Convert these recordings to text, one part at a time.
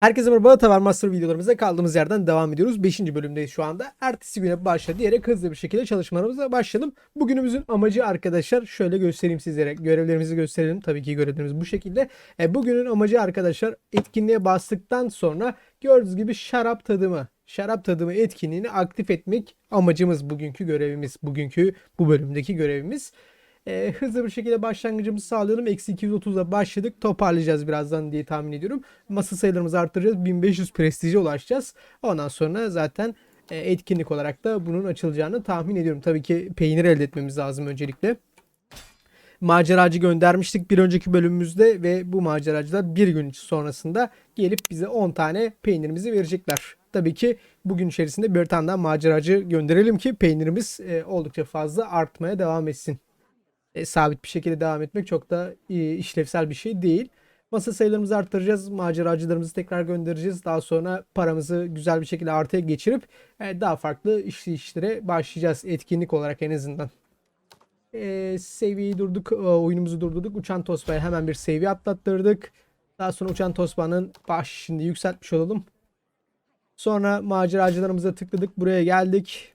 Herkese merhaba Tavar Master videolarımıza kaldığımız yerden devam ediyoruz. 5. bölümdeyiz şu anda. Ertesi güne başla diyerek hızlı bir şekilde çalışmalarımıza başlayalım. Bugünümüzün amacı arkadaşlar şöyle göstereyim sizlere. Görevlerimizi gösterelim. Tabii ki görevlerimiz bu şekilde. E, bugünün amacı arkadaşlar etkinliğe bastıktan sonra gördüğünüz gibi şarap tadımı. Şarap tadımı etkinliğini aktif etmek amacımız bugünkü görevimiz. Bugünkü bu bölümdeki görevimiz. E, hızlı bir şekilde başlangıcımızı sağlayalım. Eksi 230'la başladık. Toparlayacağız birazdan diye tahmin ediyorum. Masa sayılarımızı arttıracağız. 1500 prestije ulaşacağız. Ondan sonra zaten e, etkinlik olarak da bunun açılacağını tahmin ediyorum. Tabii ki peynir elde etmemiz lazım öncelikle. Maceracı göndermiştik bir önceki bölümümüzde ve bu maceracılar bir gün sonrasında gelip bize 10 tane peynirimizi verecekler. Tabii ki bugün içerisinde bir tane daha maceracı gönderelim ki peynirimiz e, oldukça fazla artmaya devam etsin e, sabit bir şekilde devam etmek çok da e, işlevsel bir şey değil. Masa sayılarımızı arttıracağız. Maceracılarımızı tekrar göndereceğiz. Daha sonra paramızı güzel bir şekilde artıya geçirip e, daha farklı iş, işlere başlayacağız. Etkinlik olarak en azından. E, seviyeyi durduk. e, oyunumuzu durdurduk. Uçan Tosba'ya hemen bir seviye atlattırdık. Daha sonra Uçan Tosba'nın baş şimdi yükseltmiş olalım. Sonra maceracılarımıza tıkladık. Buraya geldik.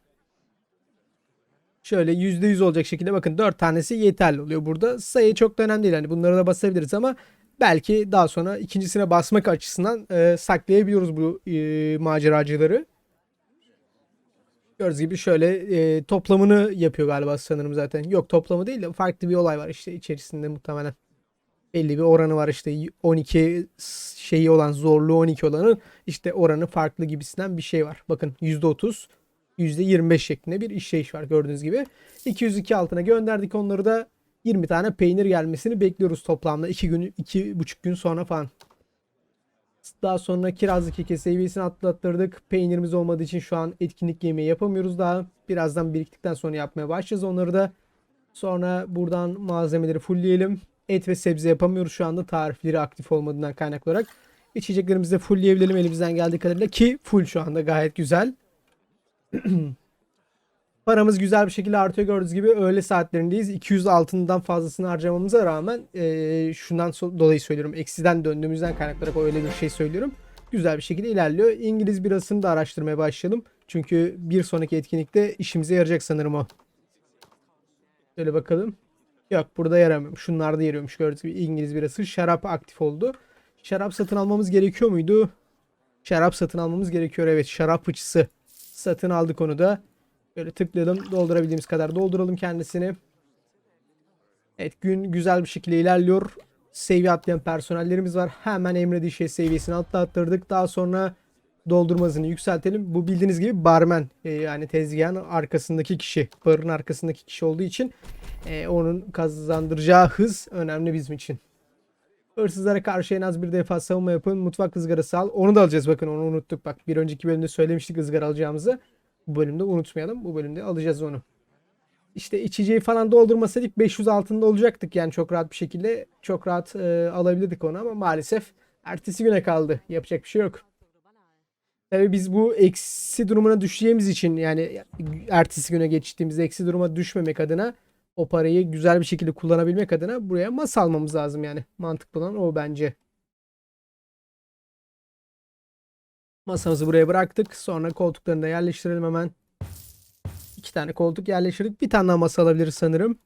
Şöyle %100 olacak şekilde bakın 4 tanesi yeterli oluyor burada. Sayı çok da önemli değil. Hani bunları da basabiliriz ama belki daha sonra ikincisine basmak açısından e, saklayabiliyoruz bu e, maceracıları. Gördüğünüz gibi şöyle e, toplamını yapıyor galiba sanırım zaten. Yok toplamı değil de farklı bir olay var işte içerisinde muhtemelen. Belli bir oranı var işte 12 şeyi olan zorluğu 12 olanın işte oranı farklı gibisinden bir şey var. Bakın %30 %25 şeklinde bir işleyiş var gördüğünüz gibi. 202 altına gönderdik onları da 20 tane peynir gelmesini bekliyoruz toplamda 2 gün 2,5 gün sonra falan. Daha sonra kirazlık keke seviyesini atlattırdık. Peynirimiz olmadığı için şu an etkinlik yemeği yapamıyoruz daha. Birazdan biriktikten sonra yapmaya başlayacağız onları da. Sonra buradan malzemeleri fullleyelim. Et ve sebze yapamıyoruz şu anda tarifleri aktif olmadığından kaynaklı olarak. İçeceklerimizi de fullleyebilelim elimizden geldiği kadarıyla ki full şu anda gayet güzel. Paramız güzel bir şekilde artıyor gördüğünüz gibi öğle saatlerindeyiz. 200 altından fazlasını harcamamıza rağmen e, şundan so- dolayı söylüyorum. Eksiden döndüğümüzden kaynaklarak öyle bir şey söylüyorum. Güzel bir şekilde ilerliyor. İngiliz birasını da araştırmaya başlayalım. Çünkü bir sonraki etkinlikte işimize yarayacak sanırım o. Şöyle bakalım. Yok burada yaramıyor. Şunlarda yarıyormuş gördüğünüz gibi İngiliz birası. Şarap aktif oldu. Şarap satın almamız gerekiyor muydu? Şarap satın almamız gerekiyor evet. Şarap fıçısı satın aldık onu da. Böyle tıklayalım. Doldurabildiğimiz kadar dolduralım kendisini. Evet gün güzel bir şekilde ilerliyor. Seviye atlayan personellerimiz var. Hemen emrediği şey seviyesini atlattırdık. Daha sonra doldurma hızını yükseltelim. Bu bildiğiniz gibi barmen e, yani tezgahın arkasındaki kişi, barın arkasındaki kişi olduğu için e, onun kazandıracağı hız önemli bizim için. Hırsızlara karşı en az bir defa savunma yapın. Mutfak ızgarası al. Onu da alacağız bakın onu unuttuk. Bak bir önceki bölümde söylemiştik ızgara alacağımızı. Bu bölümde unutmayalım. Bu bölümde alacağız onu. İşte içeceği falan doldurmasaydık 500 altında olacaktık yani çok rahat bir şekilde. Çok rahat e, alabilirdik onu ama maalesef ertesi güne kaldı. Yapacak bir şey yok. Tabii biz bu eksi durumuna düşeceğimiz için yani ertesi güne geçtiğimizde eksi duruma düşmemek adına o parayı güzel bir şekilde kullanabilmek adına buraya masa almamız lazım yani. Mantıklı olan o bence. Masamızı buraya bıraktık. Sonra koltuklarını da yerleştirelim hemen. İki tane koltuk yerleştirdik. Bir tane daha masa alabiliriz sanırım.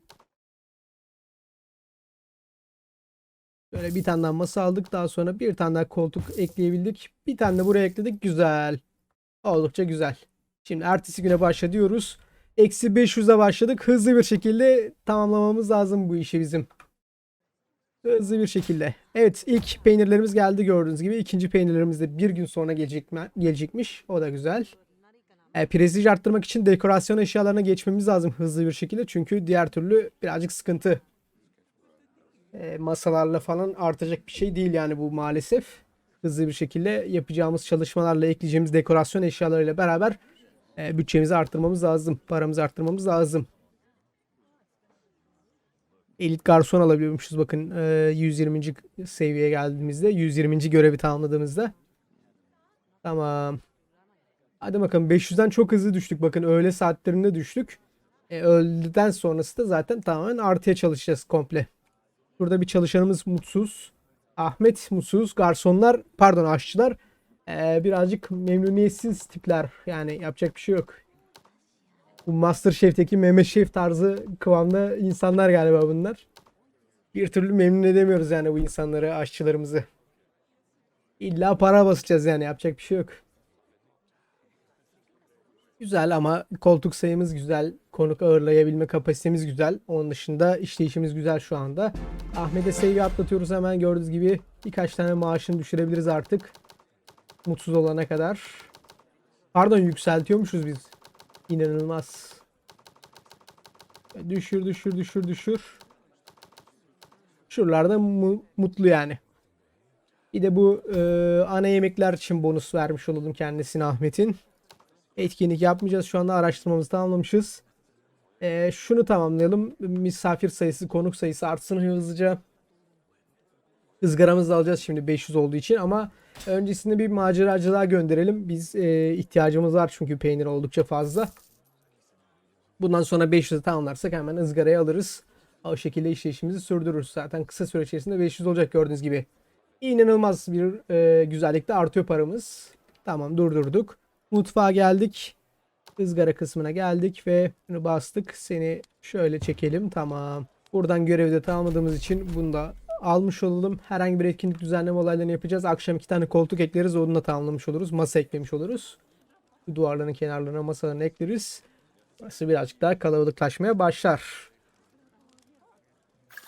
Böyle bir tane daha masa aldık. Daha sonra bir tane daha koltuk ekleyebildik. Bir tane de buraya ekledik. Güzel. Oldukça güzel. Şimdi ertesi güne başla diyoruz. Eksi 500'e başladık. Hızlı bir şekilde tamamlamamız lazım bu işi bizim. Hızlı bir şekilde. Evet ilk peynirlerimiz geldi gördüğünüz gibi. İkinci peynirlerimiz de bir gün sonra gelecek, gelecekmiş. O da güzel. E, prestij arttırmak için dekorasyon eşyalarına geçmemiz lazım hızlı bir şekilde. Çünkü diğer türlü birazcık sıkıntı. E, masalarla falan artacak bir şey değil yani bu maalesef. Hızlı bir şekilde yapacağımız çalışmalarla ekleyeceğimiz dekorasyon eşyalarıyla beraber e, bütçemizi arttırmamız lazım. Paramızı arttırmamız lazım. Elit garson alabiliyormuşuz bakın e, 120. seviyeye geldiğimizde 120. görevi tamamladığımızda. Tamam. Hadi bakalım 500'den çok hızlı düştük. Bakın öğle saatlerinde düştük. E, öğleden sonrası da zaten tamamen artıya çalışacağız komple. Burada bir çalışanımız mutsuz. Ahmet mutsuz. Garsonlar pardon aşçılar Ee, birazcık memnuniyetsiz tipler. Yani yapacak bir şey yok. Bu Masterchef'teki Mehmet Şef tarzı kıvamda insanlar galiba bunlar. Bir türlü memnun edemiyoruz yani bu insanları, aşçılarımızı. İlla para basacağız yani yapacak bir şey yok. Güzel ama koltuk sayımız güzel. Konuk ağırlayabilme kapasitemiz güzel. Onun dışında işleyişimiz güzel şu anda. Ahmet'e seviye atlatıyoruz hemen gördüğünüz gibi. Birkaç tane maaşını düşürebiliriz artık. Mutsuz olana kadar. Pardon yükseltiyormuşuz biz. İnanılmaz. Düşür düşür düşür düşür. Şuralarda mu- mutlu yani. Bir de bu e, ana yemekler için bonus vermiş olalım kendisine Ahmet'in. Etkinlik yapmayacağız. Şu anda araştırmamızı tamamlamışız. E, şunu tamamlayalım. Misafir sayısı, konuk sayısı artsın hızlıca. Izgaramızı alacağız şimdi 500 olduğu için ama öncesinde bir maceracılığa gönderelim. Biz e, ihtiyacımız var çünkü peynir oldukça fazla. Bundan sonra 500'ü tamamlarsak hemen ızgaraya alırız. O şekilde işleyişimizi sürdürürüz. Zaten kısa süre içerisinde 500 olacak gördüğünüz gibi. İnanılmaz bir e, güzellikte artıyor paramız. Tamam durdurduk. Mutfağa geldik. Izgara kısmına geldik ve bunu bastık. Seni şöyle çekelim. Tamam. Buradan görevi de tamamladığımız için bunu da almış olalım. Herhangi bir etkinlik düzenleme olaylarını yapacağız. Akşam iki tane koltuk ekleriz. Onu da tamamlamış oluruz. Masa eklemiş oluruz. Duvarların kenarlarına masalarını ekleriz. Burası birazcık daha kalabalıklaşmaya başlar.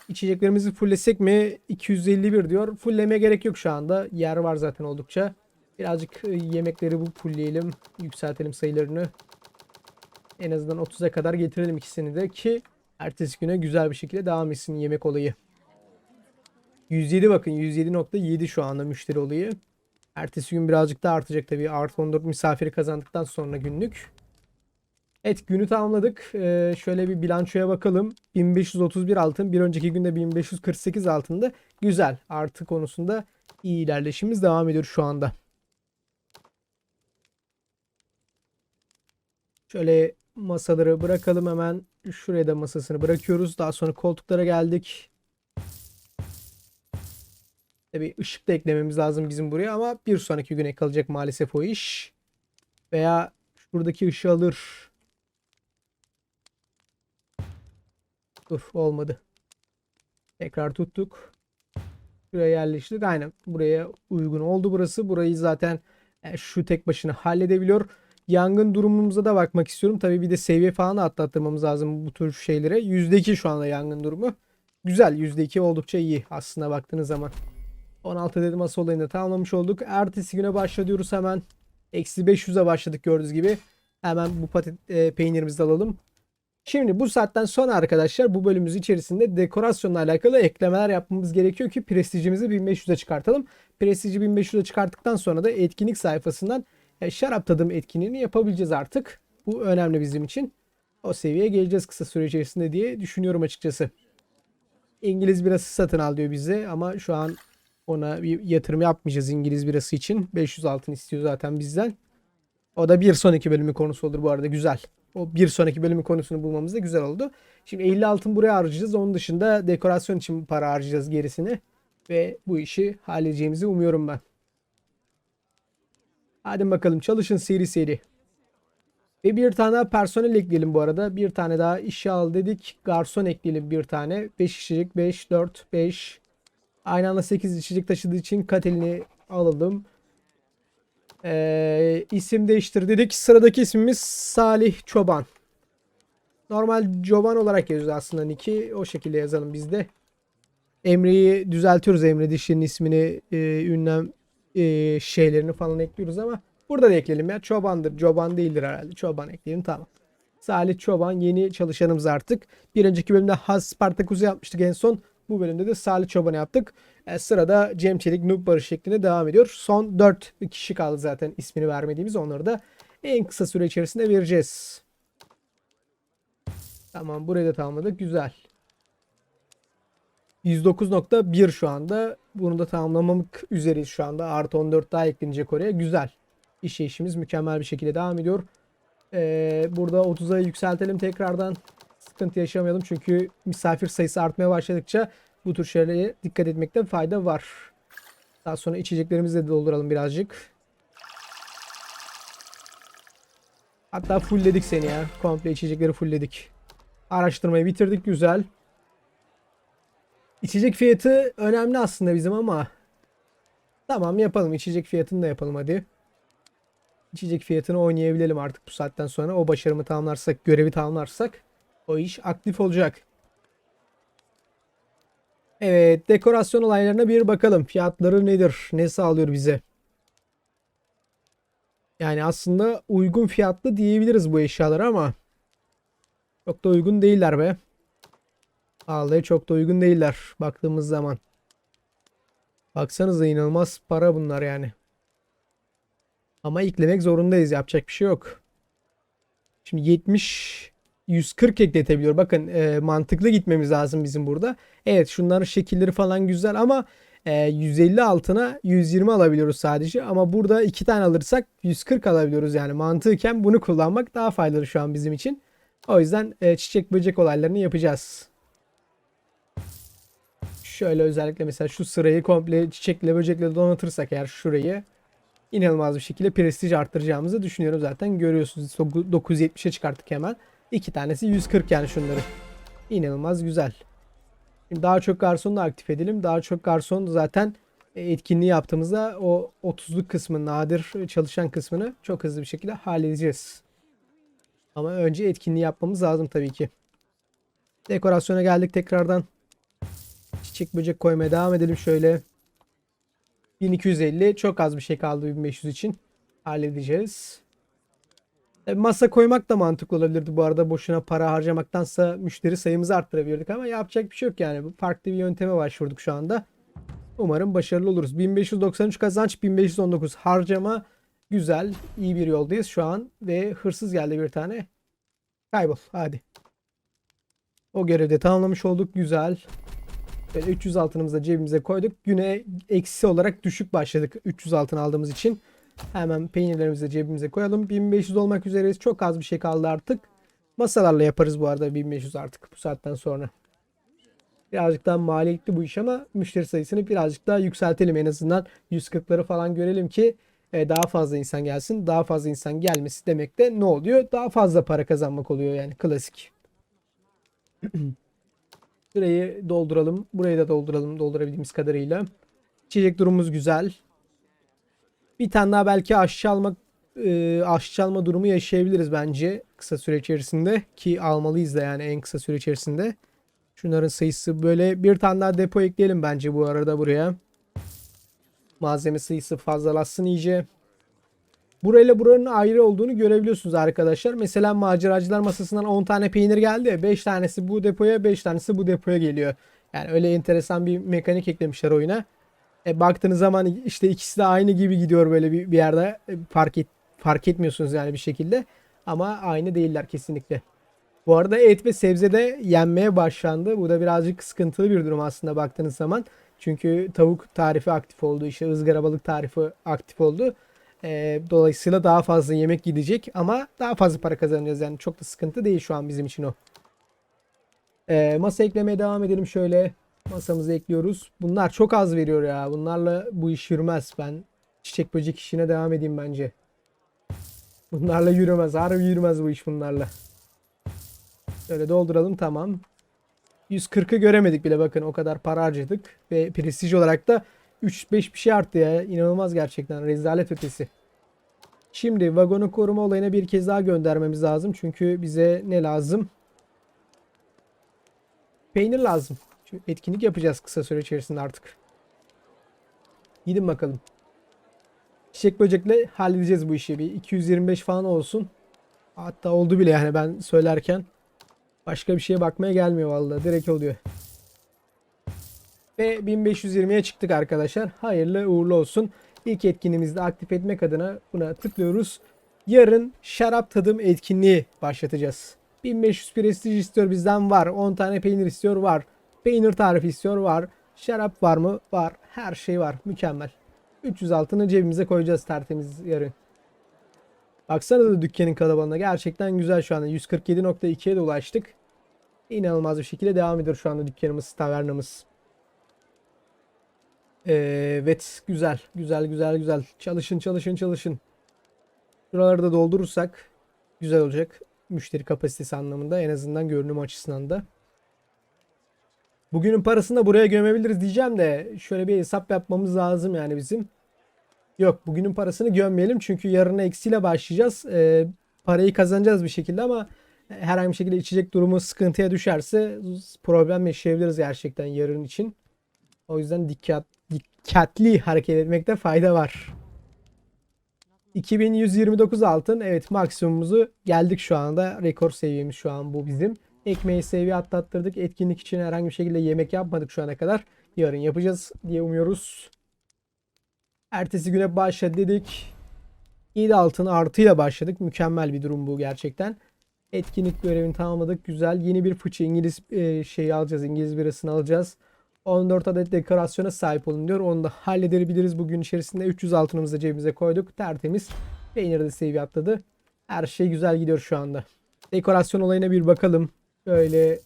İçeceklerimizi fullesek mi? 251 diyor. Fullemeye gerek yok şu anda. Yer var zaten oldukça. Birazcık e, yemekleri bu fullleyelim. Yükseltelim sayılarını. En azından 30'a kadar getirelim ikisini de ki ertesi güne güzel bir şekilde devam etsin yemek olayı. 107 bakın 107.7 şu anda müşteri olayı. Ertesi gün birazcık daha artacak tabii. Artı 14 misafiri kazandıktan sonra günlük. Evet günü tamamladık. Ee, şöyle bir bilançoya bakalım. 1531 altın. Bir önceki günde 1548 altında. Güzel. Artı konusunda iyi ilerleşimiz devam ediyor şu anda. Şöyle masaları bırakalım hemen. Şuraya da masasını bırakıyoruz. Daha sonra koltuklara geldik. Tabii ışık da eklememiz lazım bizim buraya ama bir sonraki güne kalacak maalesef o iş. Veya şuradaki ışığı alır. Dur olmadı. Tekrar tuttuk. Şuraya yerleştirdik. Aynen buraya uygun oldu burası. Burayı zaten e, şu tek başına halledebiliyor. Yangın durumumuza da bakmak istiyorum. Tabii bir de seviye falan da atlattırmamız lazım bu tür şeylere. %2 şu anda yangın durumu. Güzel %2 oldukça iyi aslında baktığınız zaman. 16 dedim asıl olayını tamamlamış olduk. Ertesi güne başlıyoruz hemen. Eksi 500'e başladık gördüğünüz gibi. Hemen bu patet, e, peynirimizi de alalım. Şimdi bu saatten sonra arkadaşlar bu bölümümüz içerisinde dekorasyonla alakalı eklemeler yapmamız gerekiyor ki prestijimizi 1500'e çıkartalım. Prestiji 1500'e çıkarttıktan sonra da etkinlik sayfasından e, şarap tadım etkinliğini yapabileceğiz artık. Bu önemli bizim için. O seviyeye geleceğiz kısa süre içerisinde diye düşünüyorum açıkçası. İngiliz birası satın al diyor bize ama şu an ona bir yatırım yapmayacağız İngiliz birası için. 500 altın istiyor zaten bizden. O da bir sonraki bölümün konusu olur bu arada güzel. O bir sonraki bölümün konusunu bulmamız da güzel oldu. Şimdi 50 altın buraya harcayacağız. Onun dışında dekorasyon için para harcayacağız gerisini. Ve bu işi halledeceğimizi umuyorum ben. Hadi bakalım çalışın seri seri. Ve bir tane daha personel ekleyelim bu arada. Bir tane daha işe al dedik. Garson ekleyelim bir tane. 5 içecek 5, 4, 5. Aynı anda 8 içecek taşıdığı için Katelin'i alalım. Ee, isim değiştir dedik. Sıradaki ismimiz Salih Çoban. Normal Çoban olarak yazıyoruz aslında Nick'i. O şekilde yazalım biz de. Emre'yi düzeltiyoruz. Emre dişinin ismini, e, ünlem e, şeylerini falan ekliyoruz ama burada da ekleyelim ya. Çobandır. Çoban değildir herhalde. Çoban ekleyelim tamam. Salih Çoban yeni çalışanımız artık. Bir önceki bölümde Has Spartaküs'ü yapmıştık en son. Bu bölümde de Salih Çoban'ı yaptık. E, sırada Cem Çelik Noob Barış şeklinde devam ediyor. Son 4 kişi kaldı zaten ismini vermediğimiz. Onları da en kısa süre içerisinde vereceğiz. Tamam burayı da tamamladık. Güzel. 109.1 şu anda. Bunu da tamamlamak üzereyiz şu anda. Artı 14 daha eklenecek oraya. Güzel. İşleyişimiz mükemmel bir şekilde devam ediyor. Ee, burada 30'a yükseltelim tekrardan. Sıkıntı yaşamayalım çünkü misafir sayısı artmaya başladıkça bu tür şeylere dikkat etmekte fayda var. Daha sonra içeceklerimizi de dolduralım birazcık. Hatta fullledik seni ya. Komple içecekleri fullledik. Araştırmayı bitirdik güzel. İçecek fiyatı önemli aslında bizim ama tamam yapalım. İçecek fiyatını da yapalım hadi. İçecek fiyatını oynayabilelim artık bu saatten sonra. O başarımı tamamlarsak, görevi tamamlarsak o iş aktif olacak. Evet, dekorasyon olaylarına bir bakalım. Fiyatları nedir? Ne sağlıyor bize? Yani aslında uygun fiyatlı diyebiliriz bu eşyalara ama çok da uygun değiller be. Vallahi çok da uygun değiller baktığımız zaman. Baksanıza inanılmaz para bunlar yani. Ama eklemek zorundayız. Yapacak bir şey yok. Şimdi 70 140 ekletebiliyor. Bakın e, mantıklı gitmemiz lazım bizim burada. Evet şunların şekilleri falan güzel ama e, 150 altına 120 alabiliyoruz sadece. Ama burada iki tane alırsak 140 alabiliyoruz. Yani mantıken bunu kullanmak daha faydalı şu an bizim için. O yüzden e, çiçek böcek olaylarını yapacağız. Şöyle özellikle mesela şu sırayı komple çiçekle böcekle donatırsak eğer şurayı inanılmaz bir şekilde prestij arttıracağımızı düşünüyorum zaten. Görüyorsunuz 970'e çıkarttık hemen. İki tanesi 140 yani şunları. İnanılmaz güzel. Şimdi daha çok garsonu da aktif edelim. Daha çok garson zaten etkinliği yaptığımızda o 30'luk kısmı nadir çalışan kısmını çok hızlı bir şekilde halledeceğiz. Ama önce etkinliği yapmamız lazım tabii ki. Dekorasyona geldik tekrardan. Çiçek böcek koymaya devam edelim şöyle. 1250 çok az bir şey kaldı 1500 için. Halledeceğiz. Tabii masa koymak da mantıklı olabilirdi bu arada boşuna para harcamaktansa müşteri sayımızı arttırabilirdik ama yapacak bir şey yok yani. Farklı bir yönteme başvurduk şu anda. Umarım başarılı oluruz. 1593 kazanç, 1519 harcama. Güzel, iyi bir yoldayız şu an ve hırsız geldi bir tane. Kaybol hadi. O görevi de tamamlamış olduk. Güzel. Böyle 300 altınımızı da cebimize koyduk. Güne eksi olarak düşük başladık 300 altın aldığımız için. Hemen peynirlerimizi cebimize koyalım. 1500 olmak üzereyiz. Çok az bir şey kaldı artık. Masalarla yaparız bu arada 1500 artık bu saatten sonra. Birazcık daha maliyetli bu iş ama müşteri sayısını birazcık daha yükseltelim en azından 140'ları falan görelim ki e, daha fazla insan gelsin. Daha fazla insan gelmesi demek de ne oluyor? Daha fazla para kazanmak oluyor yani klasik. Şurayı dolduralım. Burayı da dolduralım doldurabildiğimiz kadarıyla. İçecek durumumuz güzel. Bir tane daha belki aşçı almak e, aşçı alma durumu yaşayabiliriz bence kısa süre içerisinde ki almalıyız da yani en kısa süre içerisinde. Şunların sayısı böyle bir tane daha depo ekleyelim bence bu arada buraya. Malzeme sayısı fazlalaşsın iyice. Burayla buranın ayrı olduğunu görebiliyorsunuz arkadaşlar. Mesela maceracılar masasından 10 tane peynir geldi. 5 tanesi bu depoya 5 tanesi bu depoya geliyor. Yani öyle enteresan bir mekanik eklemişler oyuna. E, baktığınız zaman işte ikisi de aynı gibi gidiyor böyle bir, bir yerde e, fark, et, fark etmiyorsunuz yani bir şekilde. Ama aynı değiller kesinlikle. Bu arada et ve sebze de yenmeye başlandı. Bu da birazcık sıkıntılı bir durum aslında baktığınız zaman. Çünkü tavuk tarifi aktif oldu. işte ızgara balık tarifi aktif oldu. E, dolayısıyla daha fazla yemek gidecek ama daha fazla para kazanacağız. Yani çok da sıkıntı değil şu an bizim için o. E, masa eklemeye devam edelim şöyle. Masamızı ekliyoruz. Bunlar çok az veriyor ya. Bunlarla bu iş yürümez. Ben çiçek böcek işine devam edeyim bence. Bunlarla yürümez. Harbi yürümez bu iş bunlarla. Şöyle dolduralım tamam. 140'ı göremedik bile bakın o kadar para harcadık. Ve prestij olarak da 3-5 bir şey arttı ya. İnanılmaz gerçekten. Rezalet ötesi. Şimdi vagonu koruma olayına bir kez daha göndermemiz lazım. Çünkü bize ne lazım? Peynir lazım. Etkinlik yapacağız kısa süre içerisinde artık. Gidin bakalım. Çiçek böcekle halledeceğiz bu işi. Bir 225 falan olsun. Hatta oldu bile yani ben söylerken. Başka bir şeye bakmaya gelmiyor vallahi. Direkt oluyor. Ve 1520'ye çıktık arkadaşlar. Hayırlı uğurlu olsun. İlk etkinliğimizde aktif etmek adına buna tıklıyoruz. Yarın şarap tadım etkinliği başlatacağız. 1500 prestij istiyor bizden var. 10 tane peynir istiyor var. Peynir tarifi istiyor var. Şarap var mı? Var. Her şey var. Mükemmel. 300 altını cebimize koyacağız tertemiz yarın. Baksana da dükkanın kalabalığına. Gerçekten güzel şu anda. 147.2'ye de ulaştık. İnanılmaz bir şekilde devam ediyor şu anda dükkanımız, tavernamız. Evet güzel güzel güzel güzel çalışın çalışın çalışın. Şuraları da doldurursak Güzel olacak. Müşteri kapasitesi anlamında en azından görünüm açısından da. Bugünün parasını da buraya gömebiliriz diyeceğim de şöyle bir hesap yapmamız lazım yani bizim. Yok bugünün parasını gömmeyelim çünkü yarın eksiyle başlayacağız. Ee, parayı kazanacağız bir şekilde ama herhangi bir şekilde içecek durumu sıkıntıya düşerse problem yaşayabiliriz gerçekten yarın için. O yüzden dikkat dikkatli hareket etmekte fayda var. 2129 altın. Evet maksimumumuzu geldik şu anda. Rekor seviyemiz şu an bu bizim. Ekmeği seviye atlattırdık. Etkinlik için herhangi bir şekilde yemek yapmadık şu ana kadar. Yarın yapacağız diye umuyoruz. Ertesi güne başladı dedik. 7 altın artıyla başladık. Mükemmel bir durum bu gerçekten. Etkinlik görevini tamamladık. Güzel. Yeni bir fıçı İngiliz e, şeyi alacağız. İngiliz birasını alacağız. 14 adet dekorasyona sahip olun diyor. Onu da halledebiliriz. Bugün içerisinde 300 altınımızı cebimize koyduk. Tertemiz. Peynir de seviye atladı. Her şey güzel gidiyor şu anda. Dekorasyon olayına bir bakalım. Böyle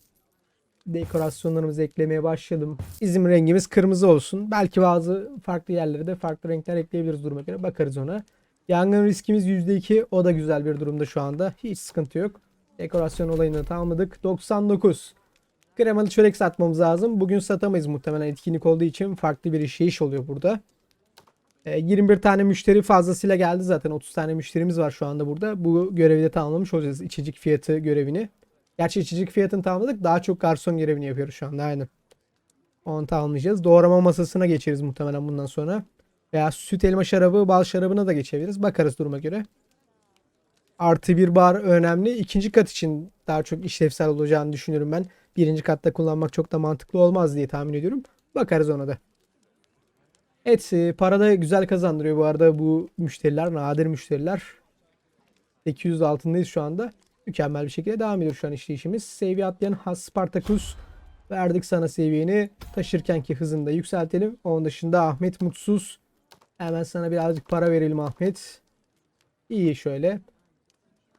dekorasyonlarımızı eklemeye başlayalım. Bizim rengimiz kırmızı olsun. Belki bazı farklı yerlere de farklı renkler ekleyebiliriz duruma göre. Bakarız ona. Yangın riskimiz %2. O da güzel bir durumda şu anda. Hiç sıkıntı yok. Dekorasyon olayını tamamladık. 99. Kremalı çörek satmamız lazım. Bugün satamayız muhtemelen etkinlik olduğu için farklı bir işleyiş oluyor burada. E, 21 tane müşteri fazlasıyla geldi zaten. 30 tane müşterimiz var şu anda burada. Bu görevi de tamamlamış olacağız. İçecek fiyatı görevini. Gerçi içecek fiyatını tamamladık. Daha çok garson görevini yapıyoruz şu anda. Aynen. Onu tamamlayacağız. Doğrama masasına geçeriz muhtemelen bundan sonra. Veya süt elma şarabı, bal şarabına da geçebiliriz. Bakarız duruma göre. Artı bir bar önemli. İkinci kat için daha çok işlevsel olacağını düşünüyorum ben. Birinci katta kullanmak çok da mantıklı olmaz diye tahmin ediyorum. Bakarız ona da. Evet e, para da güzel kazandırıyor bu arada bu müşteriler. Nadir müşteriler. 800 altındayız şu anda. Mükemmel bir şekilde devam ediyor şu an işleyişimiz. Seviye atlayan Has Spartakus. Verdik sana seviyeni. Taşırkenki hızını da yükseltelim. Onun dışında Ahmet Mutsuz. Hemen sana birazcık para verelim Ahmet. İyi şöyle.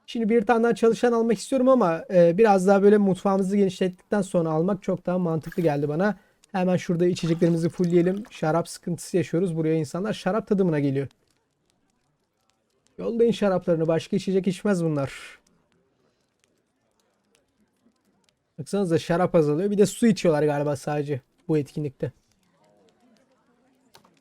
Şimdi bir tane daha çalışan almak istiyorum ama e, biraz daha böyle mutfağımızı genişlettikten sonra almak çok daha mantıklı geldi bana. Hemen şurada içeceklerimizi fullleyelim. Şarap sıkıntısı yaşıyoruz. Buraya insanlar şarap tadımına geliyor. Yollayın şaraplarını. Başka içecek içmez bunlar. Baksanıza şarap azalıyor. Bir de su içiyorlar galiba sadece bu etkinlikte.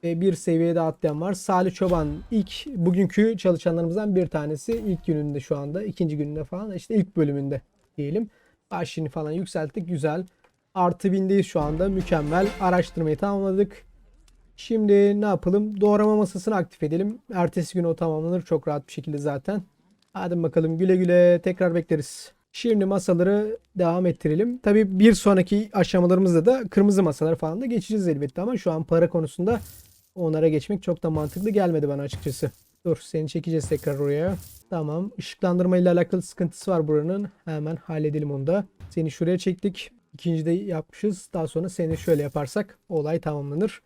Ve bir seviyede atlayan var. Salih Çoban ilk bugünkü çalışanlarımızdan bir tanesi. İlk gününde şu anda. ikinci gününde falan. işte ilk bölümünde diyelim. Başını falan yükselttik. Güzel. Artı bindeyiz şu anda. Mükemmel. Araştırmayı tamamladık. Şimdi ne yapalım? Doğrama masasını aktif edelim. Ertesi gün o tamamlanır çok rahat bir şekilde zaten. Hadi bakalım güle güle tekrar bekleriz. Şimdi masaları devam ettirelim. Tabii bir sonraki aşamalarımızda da kırmızı masalar falan da geçeceğiz elbette ama şu an para konusunda onlara geçmek çok da mantıklı gelmedi bana açıkçası. Dur seni çekeceğiz tekrar oraya. Tamam. Işıklandırma ile alakalı sıkıntısı var buranın. Hemen halledelim onu da. Seni şuraya çektik. İkinci de yapmışız. Daha sonra seni şöyle yaparsak olay tamamlanır.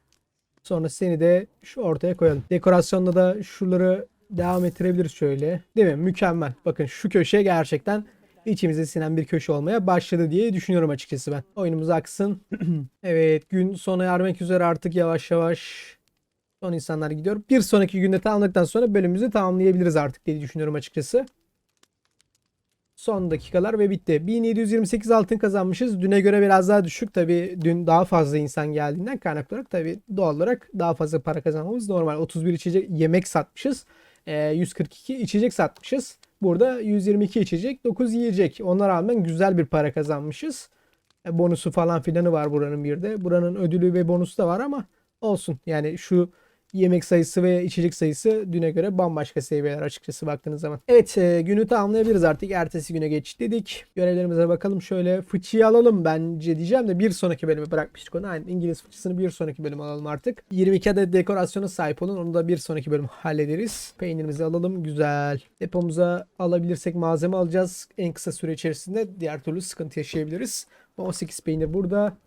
Sonra seni de şu ortaya koyalım. Dekorasyonda da şuraları devam ettirebiliriz şöyle. Değil mi? Mükemmel. Bakın şu köşe gerçekten içimize sinen bir köşe olmaya başladı diye düşünüyorum açıkçası ben. Oyunumuz aksın. evet gün sona ermek üzere artık yavaş yavaş son insanlar gidiyor. Bir sonraki günde tamamladıktan sonra bölümümüzü tamamlayabiliriz artık diye düşünüyorum açıkçası. Son dakikalar ve bitti. 1728 altın kazanmışız. Düne göre biraz daha düşük. Tabi dün daha fazla insan geldiğinden kaynaklı olarak tabi doğal olarak daha fazla para kazanmamız normal. 31 içecek yemek satmışız. Ee, 142 içecek satmışız. Burada 122 içecek, 9 yiyecek. Ona rağmen güzel bir para kazanmışız. E, bonusu falan filanı var buranın bir de. Buranın ödülü ve bonusu da var ama olsun. Yani şu yemek sayısı ve içecek sayısı düne göre bambaşka seviyeler açıkçası baktığınız zaman. Evet e, günü tamamlayabiliriz artık. Ertesi güne geç dedik. Görevlerimize bakalım. Şöyle fıçıyı alalım bence diyeceğim de bir sonraki bölüme bırakmıştık onu. Aynen İngiliz fıçısını bir sonraki bölüm alalım artık. 22 adet dekorasyona sahip olun. Onu da bir sonraki bölüm hallederiz. Peynirimizi alalım. Güzel. Depomuza alabilirsek malzeme alacağız. En kısa süre içerisinde diğer türlü sıkıntı yaşayabiliriz. 18 peynir burada.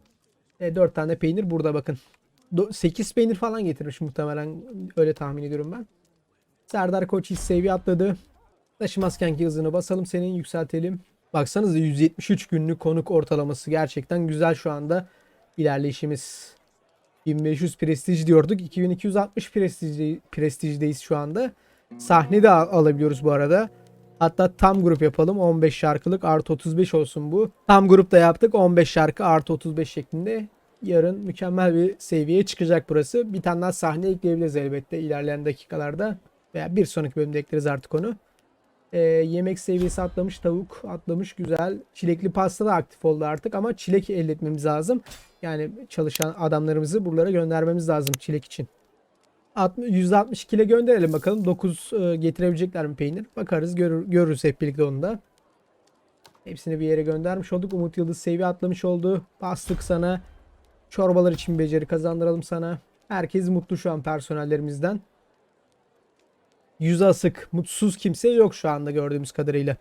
E, 4 tane peynir burada bakın. 8 peynir falan getirmiş muhtemelen. Öyle tahmin ediyorum ben. Serdar Koç hiç seviye atladı. Taşımazkenki hızını basalım senin yükseltelim. Baksanıza 173 günlük konuk ortalaması gerçekten güzel şu anda ilerleyişimiz. 1500 prestij diyorduk. 2260 prestij, prestijdeyiz şu anda. Sahne de al- alabiliyoruz bu arada. Hatta tam grup yapalım. 15 şarkılık artı 35 olsun bu. Tam grupta yaptık. 15 şarkı artı 35 şeklinde. Yarın mükemmel bir seviyeye çıkacak burası. Bir tane daha sahne ekleyebiliriz elbette ilerleyen dakikalarda. Veya bir sonraki bölümde ekleriz artık onu. Ee, yemek seviyesi atlamış, tavuk atlamış güzel. Çilekli pasta da aktif oldu artık ama çilek elde etmemiz lazım. Yani çalışan adamlarımızı buralara göndermemiz lazım çilek için. 60 %62 ile gönderelim bakalım. 9 e, getirebilecekler mi peynir? Bakarız görür, görürüz hep birlikte onu da. Hepsini bir yere göndermiş olduk. Umut Yıldız seviye atlamış oldu. Bastık sana. Çorbalar için beceri kazandıralım sana. Herkes mutlu şu an personellerimizden. Yüz asık, mutsuz kimse yok şu anda gördüğümüz kadarıyla.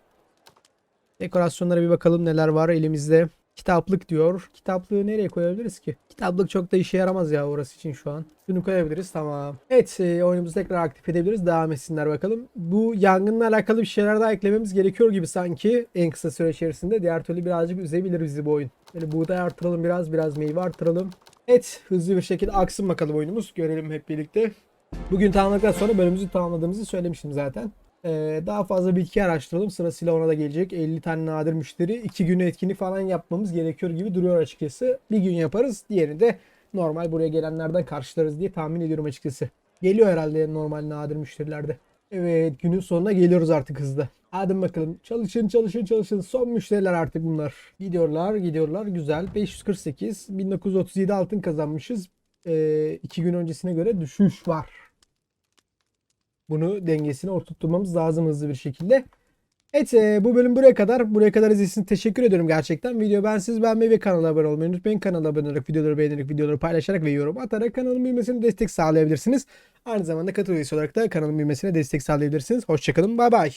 Dekorasyonlara bir bakalım neler var elimizde. Kitaplık diyor. Kitaplığı nereye koyabiliriz ki? Kitaplık çok da işe yaramaz ya orası için şu an. Şunu koyabiliriz tamam. Evet e, oyunumuzu tekrar aktif edebiliriz. Devam etsinler bakalım. Bu yangınla alakalı bir şeyler daha eklememiz gerekiyor gibi sanki en kısa süre içerisinde. Diğer türlü birazcık üzebilir bizi bu oyun. Böyle buğday artıralım biraz biraz meyve artıralım. Evet hızlı bir şekilde aksın bakalım oyunumuz. Görelim hep birlikte. Bugün tamamladıktan sonra bölümümüzü tamamladığımızı söylemiştim zaten. Ee, daha fazla bitki araştıralım. Sırasıyla ona da gelecek. 50 tane nadir müşteri. 2 gün etkinlik falan yapmamız gerekiyor gibi duruyor açıkçası. Bir gün yaparız. Diğerini de normal buraya gelenlerden karşılarız diye tahmin ediyorum açıkçası. Geliyor herhalde normal nadir müşterilerde. Evet günün sonuna geliyoruz artık hızlı. Hadi bakalım çalışın çalışın çalışın. Son müşteriler artık bunlar. Gidiyorlar gidiyorlar güzel. 548 1937 altın kazanmışız. 2 gün öncesine göre düşüş var. Bunu dengesini oturtmamız lazım hızlı bir şekilde. Evet e, bu bölüm buraya kadar. Buraya kadar izlediğiniz teşekkür ediyorum gerçekten. Video ben siz beğenmeyi ve kanala abone olmayı unutmayın. Kanala abone olarak videoları beğenerek videoları paylaşarak ve yorum atarak kanalın büyümesine destek sağlayabilirsiniz. Aynı zamanda katıl üyesi olarak da kanalın büyümesine destek sağlayabilirsiniz. Hoşçakalın bay bay.